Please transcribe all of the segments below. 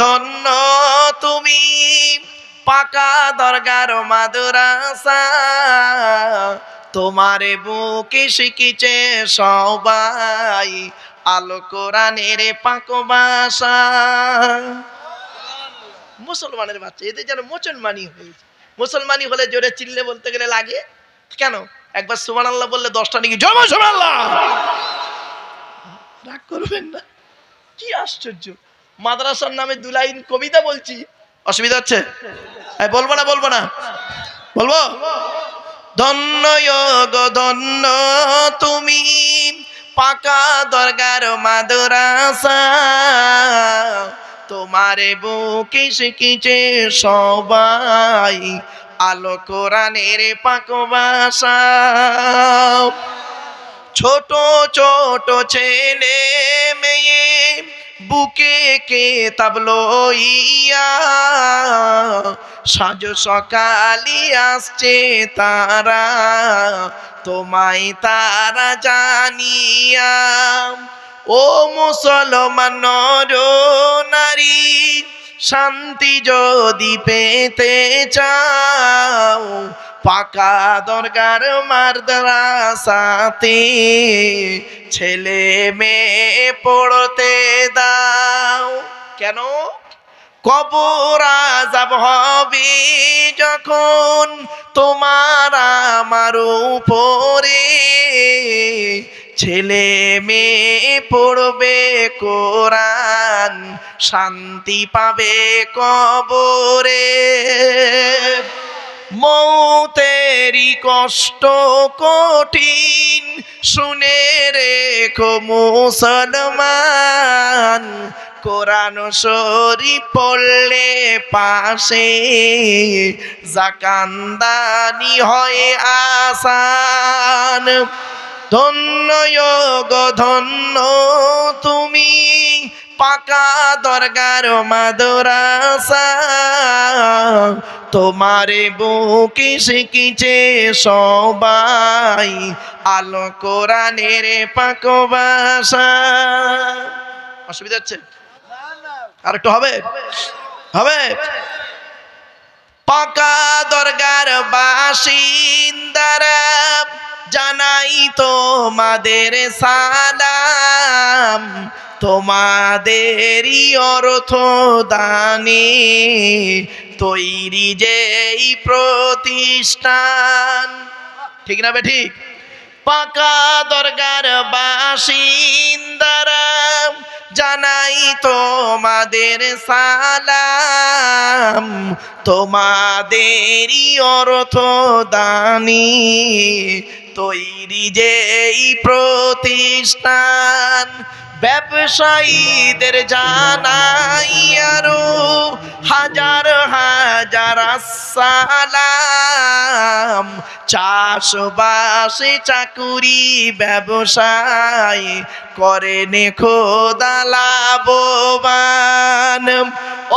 ধন্য তুমি পাকা দরগার মাদুরাসা। তোমারে বুকে শিখিছে সবাই আলো কোরআনের পাক বাসা মুসলমানের বাচ্চা, এদের যেন মুসলমানি হয়েছে মুসলমানি হলে জোরে চিল্লে বলতে গেলে লাগে। কেন? একবার সুমান আল্লাহ বললে দশটা নাকি জমা সুমান আল্লাহ রাগ করবেন না? কি আশ্চর্য। মাদ্রাসার নামে দু লাইন কবিতা বলছি। অসুবিধা হচ্ছে? বলব না বলব না। বলব? ধন্য ধন্য তুমি, পাকা দরগার মাদ্রাসা। তোমারে বুকে শিখিছে সবাই, আলো কোরআনের পাক ভাষা। ছোট ছোট ছেলে, মেয়ে বুকে কে তাবলো ইয়া। সাজ সকালি আসছে তারা তোমায় তারা জানিয়া। ও মুসলমান নারী শান্তি যদি পেতে চাও, পাকা দরগার মারদাসাতে ছেলে মেয়ে পড়তে দাও। কেন? কবর আজাব হবে যখন তোমার আমার উপরে। ছেলে মেয়ে পড়বে কোরআন, শান্তি পাবে কবরে। মৌতেরি কষ্ট কঠিন, শুনে রেখো মুসলমান। কোরআন শরীফ পড়লে পাশে জাকান্দানি হয় আসান। ধন্য ধন্য তুমি। পাকা দরগার মাদরাসা, তোমারে বুকে শিখিছে সবাই। আলো কোরআনের পাক ভাষা। অসুবিধা হচ্ছে? আর একটু হবে? হবে? পাকা দরগার বাসিন্দারা জানাই তোমাদের সালাম। তোমাদেরই অর্থ দানে তৈরি যেই প্রতিষ্ঠান। ঠিক না ঠিক? পাকা দরগার বাসিন্দারা জানাই তোমাদের সালাম। তোমাদেরই অর্থ দানি। তৈরি যেই প্রতিষ্ঠান ব্যবসায়ীদের জানাই আরও হাজার হাজার সালাম চাষবাসে চাকুরি ব্যবসায় করেন খোদা লাভবান।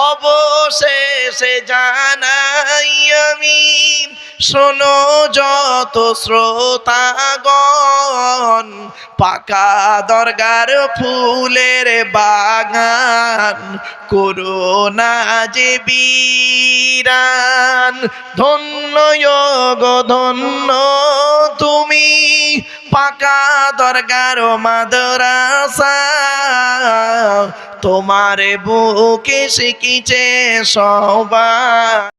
অবশেষে জানাই আমি, শোনো যত শ্রোতাগণ, পাকা দরগার ফুলের বাগান করোনা যে বীরান। ধন্য গো ধন্য তুমি, পাকা দরগার মাদরাসা। তোমার বুকে শিখিছে সবাই